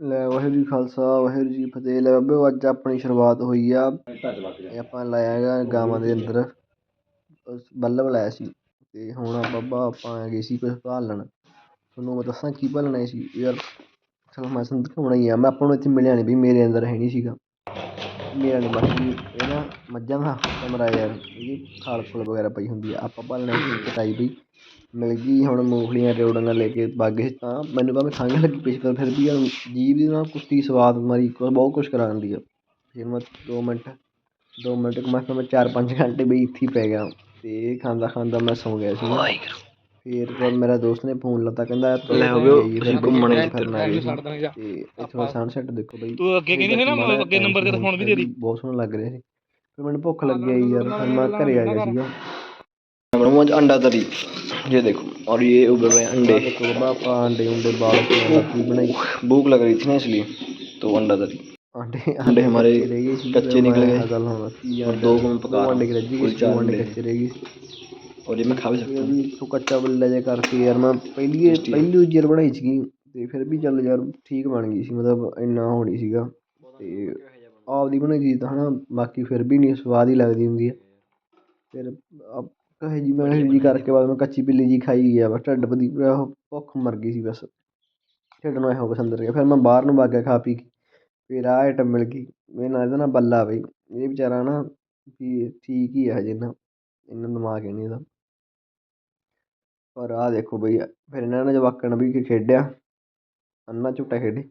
ਲੈ ਵਾਹਿਗੁਰੂ ਜੀ ਖਾਲਸਾ, ਵਾਹਿਗੁਰੂ ਜੀ ਫਤਿਹ। ਲੈ ਬਾਬੇ ਅੱਜ ਆਪਣੀ ਸ਼ੁਰੂਆਤ ਹੋਈ ਆ। ਇਹ ਆਪਾਂ ਲਾਇਆ ਹੈਗਾ ਗਾਵਾਂ ਦੇ ਅੰਦਰ। ਬੱਲਬ ਲਾਇਆ ਸੀ। ਤੇ ਹੁਣ ਬਾਬਾ ਆਪਾਂ ਆ ਗਏ ਸੀ ਕੁਛ ਭਾਲਣ। ਤੁਹਾਨੂੰ ਮੈਂ ਦੱਸਾਂ ਕੀ ਭਾਲਣਾ ਸੀ? ਯਾਰ, ਚਲੋ ਮੈਂ ਤੁਹਾਨੂੰ ਦਿਖਾਉਣਾ ਹੀ ਆ। ਮੈਂ ਆਪਾਂ ਨੂੰ ਇੱਥੇ ਮਿਲਿਆ ਨਹੀਂ ਵੀ ਮੇਰੇ ਅੰਦਰ ਹੈ ਨਹੀਂ ਸੀਗਾ। ਮੇਰਾ ਨਹੀਂ ਬਾਕੀ ਇਹ ਨਾ ਮੱਝਾਂ ਦਾ ਕਮਰਾ ਯਾਰ ਇਹ ਖਾਲ ਖੁਲ ਵਗੈਰਾ ਪਈ ਹੁੰਦੀ ਆ, ਆਪਾਂ ਭਾਲਣਾ ਕਟਾਈ ਪਈ, ਮਿਲ ਗਈ ਹੁਣ ਮੂੰਗਫਲੀਆਂ ਰਿਓੜੀਆਂ ਲੈ ਕੇ ਵਗ ਗਏ ਤਾਂ ਮੈਨੂੰ ਭਾਵੇਂ ਖੰਘ ਲੱਗੀ ਪਈ ਪਰ ਫਿਰ ਵੀ ਯਾਰ ਜੀਭ ਦੇ ਨਾਲ ਕੁੱਤੀ ਸਵਾਦ ਮਾਰੀ ਬਹੁਤ ਕੁਛ ਕਰਾ ਦਿੰਦੀ ਆ। ਫਿਰ ਮੈਂ ਦੋ ਮਿੰਟ ਦੋ ਮਿੰਟ ਕਮਾ ਕਿਹਾ ਮੈਂ ਚਾਰ ਪੰਜ ਘੰਟੇ ਬਈ ਇੱਥੇ ਹੀ ਪੈ ਗਿਆ, ਤੇ ਇਹ ਖਾਂਦਾ ਖਾਂਦਾ ਮੈਂ ਸੌਂ ਗਿਆ ਸੀ। ਵਾਹਿਗੁਰੂ। ਫਿਰ ਜਦ ਮੇਰਾ ਦੋਸਤ ਨੇ ਫੋਨ ਲਾਤਾ ਕਹਿੰਦਾ ਲੈ ਹੋ ਗਿਆ ਤੁਸੀਂ ਘੁੰਮਣ ਫਿਰਨਾ ਹੈ ਤੇ ਇਥੋਂ ਸਨਸੈਟ ਦੇਖੋ ਬਈ। ਤੂੰ ਅੱਗੇ ਕਹਿੰਦੀ ਸੀ ਨਾ ਅੱਗੇ ਨੰਬਰ ਤੇ ਫੋਨ ਵੀ ਦੇ ਦੀ ਬਹੁਤ ਸੋਹਣਾ ਲੱਗ ਰਿਹਾ ਸੀ ਫਿਰ ਮੈਨੂੰ ਭੁੱਖ ਲੱਗੀ ਆਈ ਯਾਰ ਫਿਰ ਮੈਂ ਘਰੇ ਆ ਗਿਆ ਸੀਗਾ। ਮਰਮੋਂ ਅੰਡਾ ਤਰੀ। ये देखो और ये उबल रहे अंडे अंडे उंडे बाल बनाई भूख लग रही थी ना इसलिए तो अंडा तरी अंडे अंडे हमारे कच्चे निकल गए और दो पका अंडे कच्चे रह गए ਔਰ ਇਹ ਮੈਂ ਖਾ ਵੀ ਸਕਦਾ। ਵੀ ਸੋ ਕੱਚਾ ਬੱਲਾ ਜੇ ਕਰਕੇ ਯਾਰ ਮੈਂ ਪਹਿਲੀ ਪਹਿਲੀ ਦੂਜੀ ਵਾਰ ਬਣਾਈ ਸੀਗੀ ਤੇ ਫਿਰ ਵੀ ਚੱਲ ਯਾਰ ਠੀਕ ਬਣ ਗਈ ਸੀ ਮਤਲਬ ਇੰਨਾ ਹੋਣੀ ਸੀਗਾ। ਤੇ ਆਪਦੀ ਬਣਾਈ ਚੀਜ਼ ਤਾਂ ਹਨਾ ਬਾਕੀ ਫਿਰ ਵੀ ਨਹੀਂ ਸਵਾਦ ਹੀ ਲੱਗਦੀ ਹੁੰਦੀ ਹੈ ਫਿਰ ਕਹੇ ਜੀ ਮੈਂ ਜੀ ਕਰਕੇ ਬਾਅਦ ਮੈਂ ਕੱਚੀ ਬਿੱਲੀ ਜੀ ਖਾਈ ਗਿਆ ਬਸ ਢੱਡ ਬਦੀ ਭੁੱਖ ਮਰ ਗਈ ਸੀ ਬਸ। ਢਿੱਡ ਨੂੰ ਇਹੋ ਪਸੰਦ ਰਿਹਾ। ਫਿਰ ਮੈਂ ਬਾਹਰ ਨੂੰ ਵਾਗਿਆ ਖਾ ਪੀ ਕੇ ਫਿਰ ਆ ਆਈਟਮ ਮਿਲ ਗਈ। ਮੇਰੇ ਨਾਲ ਇਹਦਾ ਨਾ ਬੱਲਾ ਬਈ ਇਹ ਵਿਚਾਰਾ ਨਾ ਵੀ ਠੀਕ ਹੀ ਹੈ ਹਜੇ ਨਾ ਇੰਨਾ ਦਿਮਾਗ ਹੈ ਨਹੀਂ ਇਹਦਾ। ਪਰ ਆਹ ਦੇਖੋ ਬਈ ਫਿਰ ਇਹਨਾਂ ਨੇ ਜਵਾਕਾਂ ਵੀ ਖੇਡਿਆ ਅੰਨਾ ਝੁੱਟਾ ਖੇਡੇ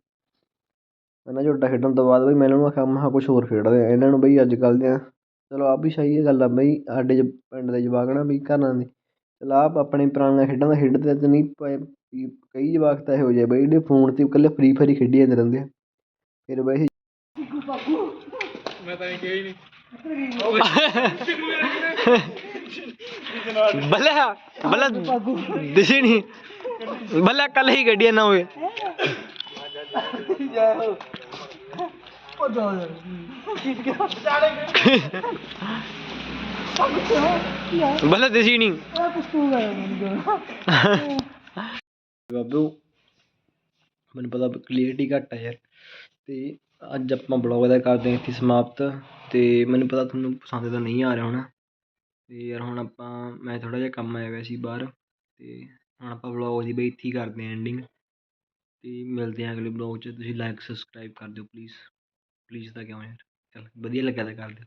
ਅੰਨਾ ਝੁੱਟਾ ਖੇਡਣ ਤੋਂ ਬਾਅਦ ਬਈ ਮੈਂ ਇਹਨਾਂ ਨੂੰ ਆਖਿਆ ਮੈਂ ਕਿਹਾ ਕੁਛ ਹੋਰ ਖੇਡਦੇ ਆ ਇਹਨਾਂ ਨੂੰ ਬਈ ਅੱਜ ਕੱਲ੍ਹ ਦੇ ਚਲੋ ਆਹ ਵੀ ਸਹੀ ਹੈ ਗੱਲ ਆ ਬਈ ਸਾਡੇ ਜ ਪਿੰਡ ਦੇ ਜਵਾਕ ਨਾ ਵੀ ਘਰਾਂ ਦੇ ਚਲ ਆਪ ਆਪਣੇ ਪੁਰਾਣੀਆਂ ਖੇਡਾਂ ਤਾਂ ਖੇਡਦੇ ਤਾਂ ਨਹੀਂ ਪਰ ਕਈ ਜਵਾਕ ਤਾਂ ਇਹੋ ਜਿਹੇ ਬਈ ਜਿਹੜੇ ਫੋਨ 'ਤੇ ਇਕੱਲੇ ਫਰੀ ਫਾਇਰ ਹੀ ਖੇਡੀ ਜਾਂਦੇ ਰਹਿੰਦੇ ਆ ਫਿਰ ਬਈ ਮੈਂ ਤਾਂ ਇਹ ਕਿਹਾ ਹੀ ਨਹੀਂ ਬੱਲਾ ਬੱਲਾ ਦਿਸੀ ਨਹੀਂ। ਬੱਲਾ ਕੱਲ ਹੀ ਗੱਡੀਆਂ ਨਾ ਹੋਏ ਬੱਲਾ ਦਿਸੀ ਨਹੀਂ। ਬਾਬੂ ਮੈਨੂੰ ਪਤਾ ਕਲੀਅਰਟੀ ਘੱਟ ਆ ਯਾਰ। ਤੇ ਅੱਜ ਆਪਾਂ ਬਲੌਗ ਦਾ ਕਰਦੇ ਹਾਂ ਇੱਥੇ ਸਮਾਪਤ। ਤੇ ਮੈਨੂੰ ਪਤਾ ਤੁਹਾਨੂੰ ਪਸੰਦ ਤਾਂ ਨਹੀਂ ਆ ਰਿਹਾ ਹੋਣਾ। ਅਤੇ ਯਾਰ ਹੁਣ ਆਪਾਂ, ਮੈਂ ਥੋੜ੍ਹਾ ਜਿਹਾ ਕੰਮ ਆਇਆ ਹੋਇਆ ਸੀ ਬਾਹਰ ਅਤੇ ਹੁਣ ਆਪਾਂ ਬਲੌਗ ਦੀ ਬਈ ਇੱਥੇ ਹੀ ਕਰਦੇ ਹਾਂ ਐਂਡਿੰਗ ਅਤੇ ਮਿਲਦੇ ਹਾਂ ਅਗਲੇ ਬਲੌਗ 'ਚ, ਤੁਸੀਂ ਲਾਈਕ ਸਬਸਕ੍ਰਾਈਬ ਕਰ ਦਿਓ ਪਲੀਜ਼ ਪਲੀਜ਼ ਤਾਂ ਕਿਉਂ ਯਾਰ? ਚਲ, ਵਧੀਆ ਲੱਗਿਆ ਤਾਂ ਕਰ ਦਿਓ।